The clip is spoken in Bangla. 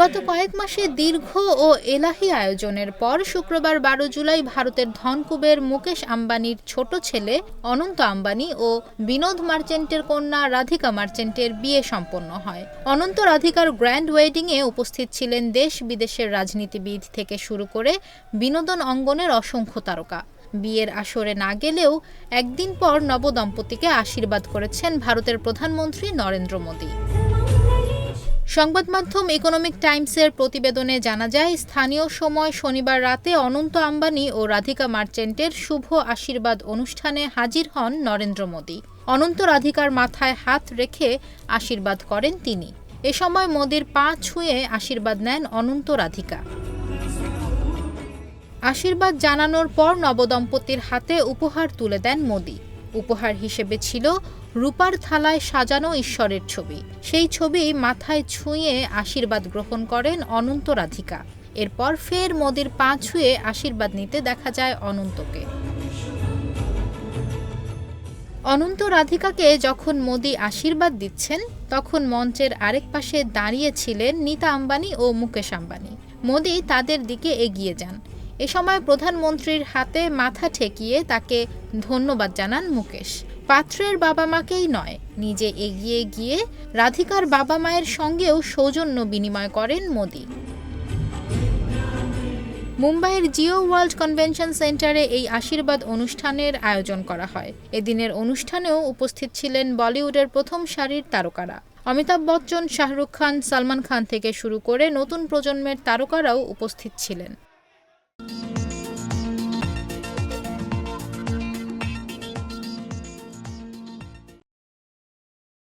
গত কয়েক মাসে দীর্ঘ ও এলাহি আয়োজনের পর শুক্রবার বারো জুলাই ভারতের ধনকুবের মুকেশ আম্বানির ছোট ছেলে অনন্ত আম্বানি ও বিনোদ মার্চেন্টের কন্যা রাধিকা মার্চেন্টের বিয়ে সম্পন্ন হয়। অনন্ত রাধিকার গ্র্যান্ড ওয়েডিংয়ে উপস্থিত ছিলেন দেশ বিদেশের রাজনীতিবিদ থেকে শুরু করে বিনোদন অঙ্গনের অসংখ্য তারকা। বিয়ের আসরে না গেলেও একদিন পর নবদম্পতিকে আশীর্বাদ করেছেন ভারতের প্রধানমন্ত্রী নরেন্দ্র মোদী। সংবাদ মাধ্যম ইকোনমিক টাইমসের প্রতিবেদনে জানা যায়, স্থানীয় সময় শনিবার রাতে অনন্ত আম্বানি ও রাধিকা মার্চেন্টের শুভ আশীর্বাদ অনুষ্ঠানে হাজির হন নরেন্দ্র মোদী। অনন্ত রাধিকার মাথায় হাত রেখে আশীর্বাদ করেন তিনি। এ সময় মোদীর পা ছুঁয়ে আশীর্বাদ নেন অনন্ত রাধিকা। আশীর্বাদ জানানোর পর নবদম্পতির হাতে উপহার তুলে দেন মোদী। উপহার হিসেবে ছিল রূপার থালায় সাজানো ঈশ্বরের ছবি। সেই ছবি মাথায় ছুঁয়ে আশীর্বাদ গ্রহণ করেন অনন্ত রাধিকা। এরপর ফের মোদির পা ছুঁয়ে আশীর্বাদ নিতে দেখা যায় অনন্তকে। অনন্ত রাধিকাকে যখন মোদি আশীর্বাদ দিচ্ছেন, তখন মঞ্চের আরেক পাশে দাঁড়িয়ে ছিলেন নীতা আম্বানি ও মুকেশ আম্বানি। মোদি তাদের দিকে এগিয়ে যান। এ সময় প্রধানমন্ত্রীর হাতে মাথা ঠেকিয়ে তাকে ধন্যবাদ জানান মুকেশ। পাত্রের বাবা মাকেই নয়, নিজে এগিয়ে গিয়ে রাধিকার বাবা মায়ের সঙ্গেও সৌজন্য বিনিময় করেন মোদি। মুম্বাইয়ের জিও ওয়ার্ল্ড কনভেনশন সেন্টারে এই আশীর্বাদ অনুষ্ঠানের আয়োজন করা হয়। এদিনের অনুষ্ঠানেও উপস্থিত ছিলেন বলিউডের প্রথম সারির তারকারা। অমিতাভ বচ্চন, শাহরুখ খান, সালমান খান থেকে শুরু করে নতুন প্রজন্মের তারকারাও উপস্থিত ছিলেন।